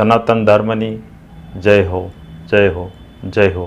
સનાતન ધર્મની જય હો જય હો જય હો.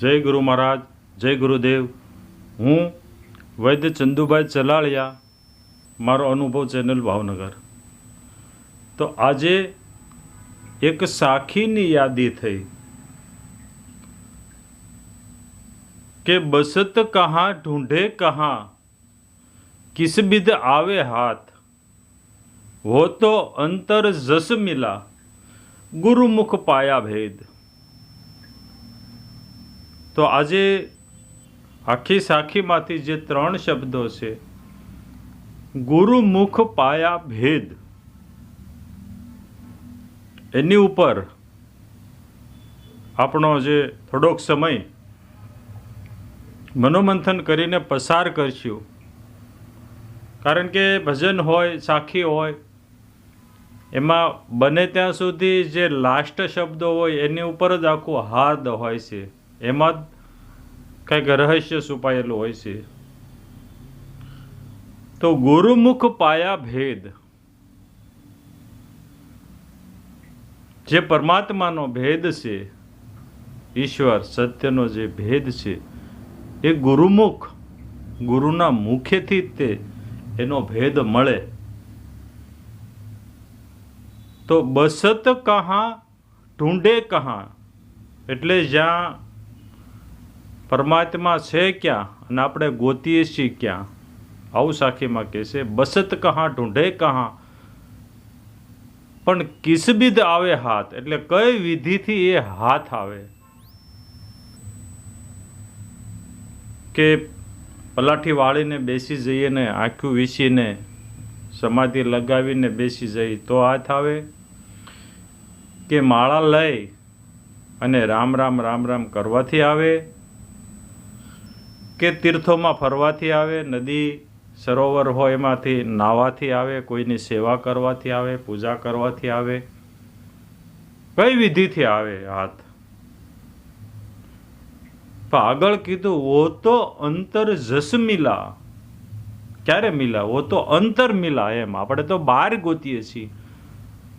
જય ગુરુ મહારાજ, જય ગુરુદેવ. હું વૈદ્ય ચંદુભાઈ ચલાળિયા, મારો અનુભવ ચેનલ ભાવનગર. તો આજે એક સાખીની યાદી થઈ. કે બસત કહાં, ઢૂંઢે કહાં કિસબિધ આવે હાથ? હો તો અંતર જસ મિલા, ગુરુમુખ પાયા ભેદ. તો આજે આખી સાખીમાંથી જે ત્રણ શબ્દો છે, ગુરુમુખ પાયા ભેદ, એની ઉપર આપણો જે થોડોક સમય મનોમંથન કરીને પસાર કરશું. કારણ કે ભજન હોય, સાખી હોય, એમાં બને ત્યાં સુધી જે લાસ્ટ શબ્દો હોય, એની ઉપર જ આખું હાર્દ હોય છે. એમાં જ કંઈક રહસ્ય છુપાયેલું હોય છે. તો ગુરુમુખ પાયા ભેદ. જે પરમાત્માનો ભેદ છે, ઈશ્વર સત્યનો જે ભેદ છે એ ગુરુમુખ, ગુરુના મુખેથી તે એનો ભેદ મળે. તો બસત કહા, ઢૂંઢે કહા, એટલે જ્યાં પરમાત્મા છે ક્યાં અને આપણે ગોતીએ છીએ ક્યાં, આવું સાખીમાં કહે બસત કહા, ઢૂંઢે કહા. પણ કિસબિદ આવે હાથ, એટલે કઈ વિધિથી એ હાથ આવે? કે પલાઠી વાળીને બેસી જઈએ ને આંખું વીસીને સમાધિ લગાવીને બેસી જઈએ તો હાથ આવે? કે માળા લઈ અને રામ રામ રામ રામ કરવાથી આવે? કે તીર્થોમાં ફરવાથી આવે? નદી, સરોવર હોય એમાંથી નાહવાથી આવે? કોઈની સેવા કરવાથી આવે? પૂજા કરવાથી આવે? કઈ વિધિથી આવે હાથ? પણ આગળ કીધું, વો તો અંતર જસ ક્યારે મિલા? વો તો અંતર મિલા એમ. આપણે તો બહાર ગોતીએ છીએ.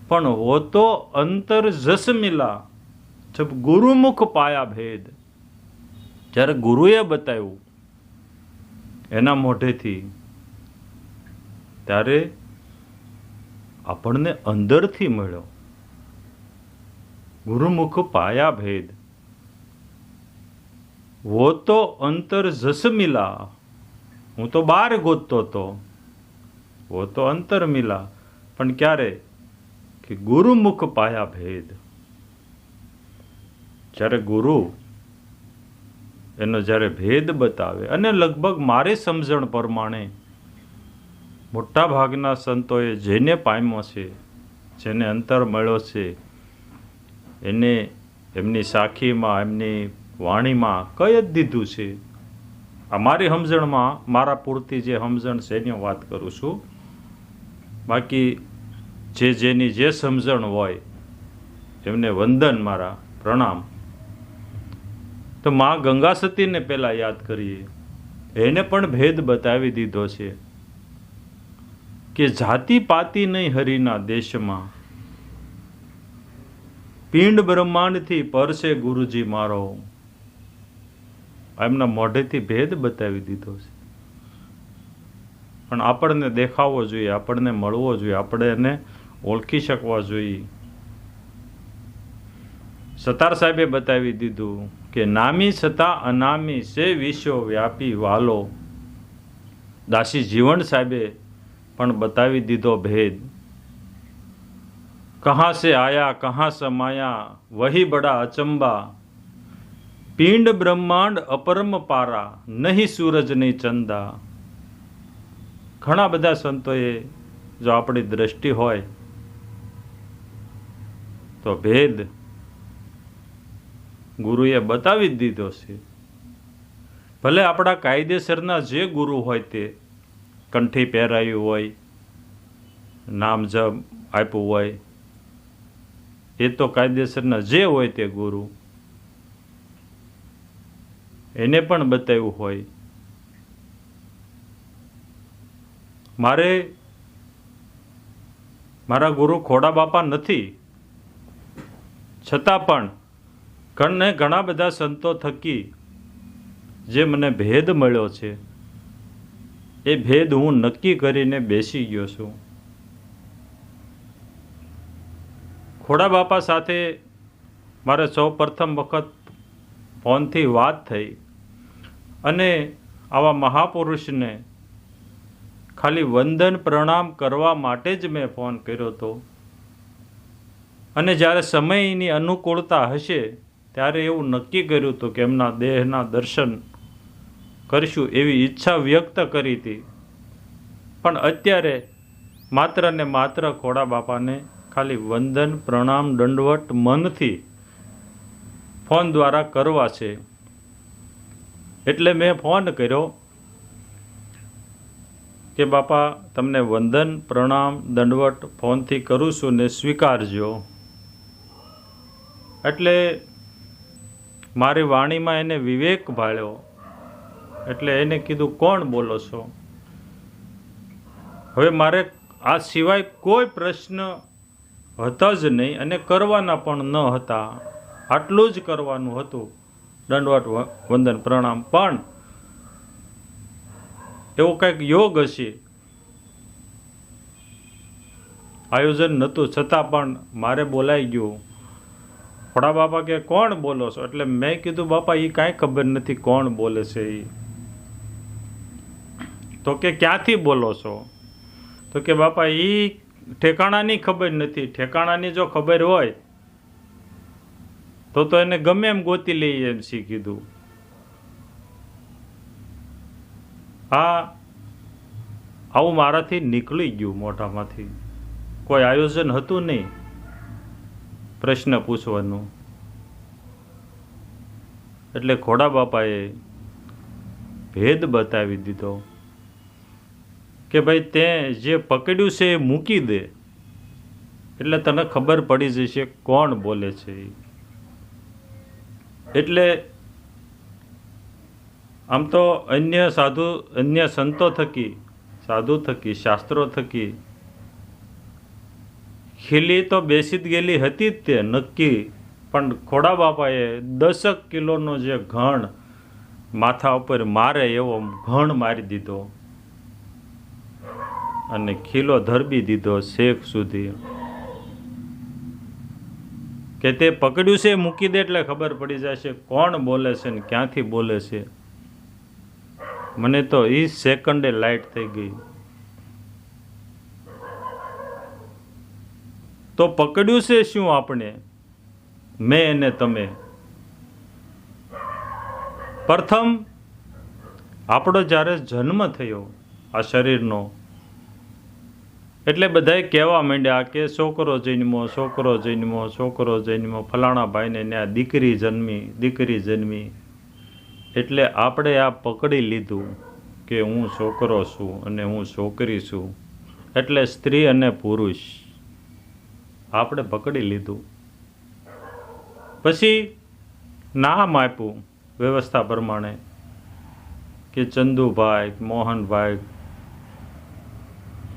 પણ હો તો અંતર જસ મિલા. જબ ગુરુમુખ પાયા ભેદ. જ્યારે ગુરુએ બતાવ્યું એના મોઢેથી, ત્યારે આપણને અંદરથી મળ્યો. ગુરુમુખ પાયા ભેદ. વો તો અંતર જસ મિલા હું તો બહાર ગોતતો હતો વો તો અંતર મિલા પણ ક્યારે કે ગુરુમુખ પાયા ભેદ જ્યારે ગુરુ એનો જ્યારે ભેદ બતાવે અને લગભગ મારી સમજણ પ્રમાણે મોટા ભાગના સંતોએ જેને પામ્યો છે જેને અંતર મળ્યો છે એને એમની સાખીમાં એમની વાણીમાં કહી જ દીધું છે? આ મારી સમજણમાં મારા પૂરતી જે સમજણ છે એની હું વાત કરું છું. બાકી જે જેની જે સમજણ હોય, એમને વંદન મારા, પ્રણામ. તો મા ગંગા સતીને પહેલાં યાદ કરીએ. એને પણ ભેદ બતાવી દીધો છે કે જાતિ પાતી નહીં હરિના દેશમાં. પિંડ બ્રહ્માંડથી પરસે ગુરુજી મારો. એમના મોઢેથી ભેદ બતાવી દીધો છે. પણ આપણને દેખાવો જોઈએ, આપણને મળવો જોઈએ, આપણે એને ઓળખી શકવા જોઈએ. સતાર સાહેબે બતાવી દીધું કે નામી છતાં અનામી સે વિશ્વ વ્યાપી વાલો. દાસી જીવન સાહેબે પણ બતાવી દીધો ભેદ. કહાં સે આયા, કહાં સમાયા, વહી બડા અચંબા પિંડ બ્રહ્માંડ અપરમ પારા, નહીં સૂરજ નહીં ચંદા. ઘણા બધા સંતોએ જો આપણી દ્રષ્ટિ હોય, તો ભેદ ગુરુએ બતાવી દીધો છે. ભલે આપણા કાયદેસરના જે ગુરુ હોય તે કંઠી પહેરાયું હોય, નામ જપ આપ્યું હોય, એ તો કાયદેસરના જે હોય તે ગુરુ એને પણ બતાવ્યું હોય. મારે મારા ગુરુ ખોડા બાપા નથી. છતાં પણ ઘણને ઘણા બધા સંતો થકી જે મને ભેદ મળ્યો છે, એ ભેદ હું નક્કી કરીને બેસી ગયો છું. ખોડા બાપા સાથે મારે સૌ પ્રથમ વખત ફોનથી વાત થઈ અને આવા મહાપુરુષને ખાલી વંદન પ્રણામ કરવા માટે જ મેં ફોન કર્યો હતો. અને જ્યારે સમયની અનુકૂળતા હશે ત્યારે એવું નક્કી કર્યું હતું કે એમના દેહના દર્શન કરીશું એવી ઈચ્છા વ્યક્ત કરી હતી. પણ અત્યારે માત્ર ને માત્ર ખોડા બાપાને ખાલી વંદન પ્રણામ દંડવટ મનથી ફોન દ્વારા કરવા છે. એટલે મેં ફોન કર્યો કે, બાપા, તમને વંદન, પ્રણામ, દંડવટ ફોનથી કરું છું ને સ્વીકારજો. એટલે મારી વાણીમાં એને વિવેક ભાળ્યો. એટલે એને કીધું, કોણ બોલો છો? હવે મારે આ સિવાય કોઈ પ્રશ્ન હતા જ નહીં અને કરવાના પણ ન હતા. આટલું જ કરવાનું હતું. દંડવટ વંદન, પ્રણામ. પણ એવો કંઈક યોગ હશે. આયોજન નહોતું. છતાં પણ મારે બોલાઈ ગયું. થોડા બાપા કે, કોણ બોલો છો? એટલે મેં કીધું, બાપા એ કાંઈ ખબર નથી કોણ બોલે છે એ તો કે, ક્યાંથી બોલો છો? તો કે, બાપા એ ઠેકાણાની ખબર નથી. ઠેકાણાની જો ખબર હોય તો તો એને ગમે એમ ગોતી લઈએ એમ શી કીધું. આ આવું મારાથી નીકળી ગયું મોઢામાંથી. કોઈ આયોજન હતું નહીં? પ્રશ્ન પૂછવાનું. એટલે ખોડા બાપાએ ભેદ બતાવી દીધો કે ભાઈ તે જે પકડ્યું છે એ મૂકી દે. એટલે તને ખબર પડી જશે કોણ બોલે છે એ. એટલે આમ તો અન્ય સાધુ, અન્ય સંતો થકી, સાધુ થકી, શાસ્ત્રો થકી, ખીલી તો બેસી જ ગયેલી હતી જ તે નક્કી. પણ ખોડા બાપાએ દસક કિલોનો જે ઘણ માથા ઉપર મારે એવો ઘણ મારી દીધો અને ખીલો ધરબી દીધો શેખ સુધી. કે તે પકડ્યું છે, મૂકી દે એટલે ખબર પડી જશે. કોણ બોલે છે ને ક્યાંથી બોલે છે? મને તો એ સેકન્ડે લાઈટ થઈ ગઈ. તો પકડ્યું છે શું આપણે? મેં અને તમે. પ્રથમ, આપણો જ્યારે જન્મ થયો આ શરીરનો એટલે બધાએ કહેવા માંડ્યા કે છોકરો જન્મો છોકરો જન્મો છોકરો જન્મો ફલાણા ભાઈને ત્યાં દીકરી જન્મી દીકરી જન્મી. એટલે આપણે આ પકડી લીધું કે હું છોકરો છું અને હું છોકરી છું. એટલે સ્ત્રી અને પુરુષ આપણે પકડી લીધું. પછી નામ આપ્યું વ્યવસ્થા પ્રમાણે કે ચંદુભાઈ, મોહનભાઈ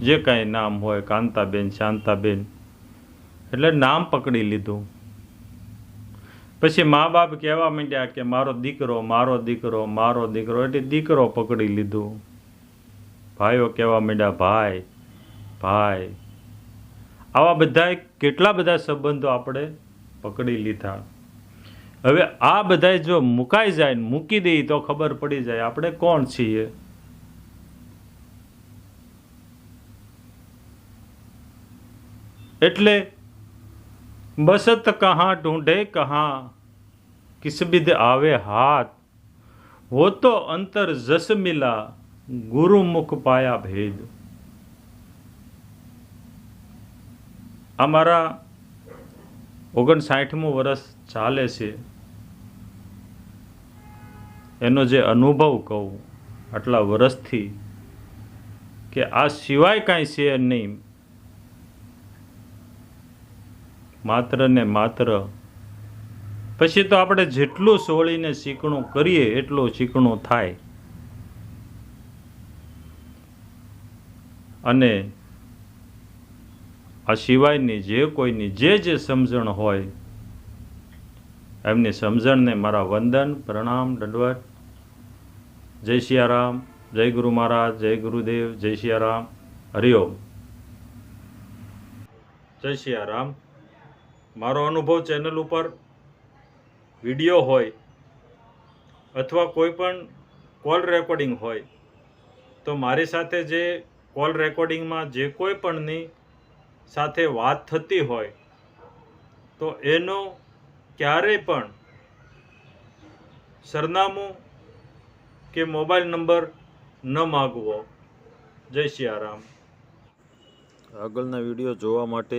જે કાંઈ નામ હોય, કાંતાબેન, શાંતાબેન, એટલે નામ પકડી લીધું. પછી મા બાપ કહેવા માંડ્યા કે મારો દીકરો મારો દીકરો મારો દીકરો, એટલે દીકરો પકડી લીધું. ભાઈઓ કહેવા માંડ્યા, ભાઈ ભાઈ. આવા બધા કેટલા બધા સંબંધો આપણે પકડી લીધા. હવે આ બધા જો મુકાઈ જાય મૂકી દઈએ તો ખબર પડી જાય આપણે કોણ છીએ? એટલે બસત કહા ઢૂંઢે કહા કિસબિદ આવે હાથ. હો તો અંતર જસ મિલા, ગુરુમુખ પાયા ભેદ. અમારા ઓગણસાઠમું વર્ષ ચાલે છે. એનો જે અનુભવ કહું, આટલા વર્ષથી કે આ સિવાય કાંઈ છે નહીં. માત્ર ને માત્ર. પછી તો આપણે જેટલું સોળીને ચીકણું કરીએ, એટલું ચીકણું થાય. અને આ સિવાયની જે કોઈની જે જે સમજણ હોય, એમની સમજણને મારા વંદન, પ્રણામ, દંડવત. જય સિયારામ, જય ગુરુ મહારાજ, જય ગુરુદેવ, જય સિયારામ. હરિઓમ જય સિયારામ. મારો અનુભવ ચેનલ ઉપર વીડિયો હોય અથવા કોઈ પણ કોલ રેકોર્ડિંગ હોય, તો મારી સાથે જે કોલ રેકોર્ડિંગમાં જે કોઈ પણની સાથે વાત થતી હોય, તો એનો ક્યારેય પણ સરનામું કે મોબાઈલ નંબર ન માગવો. જય સિયારામ આગળના વીડિયો જોવા માટે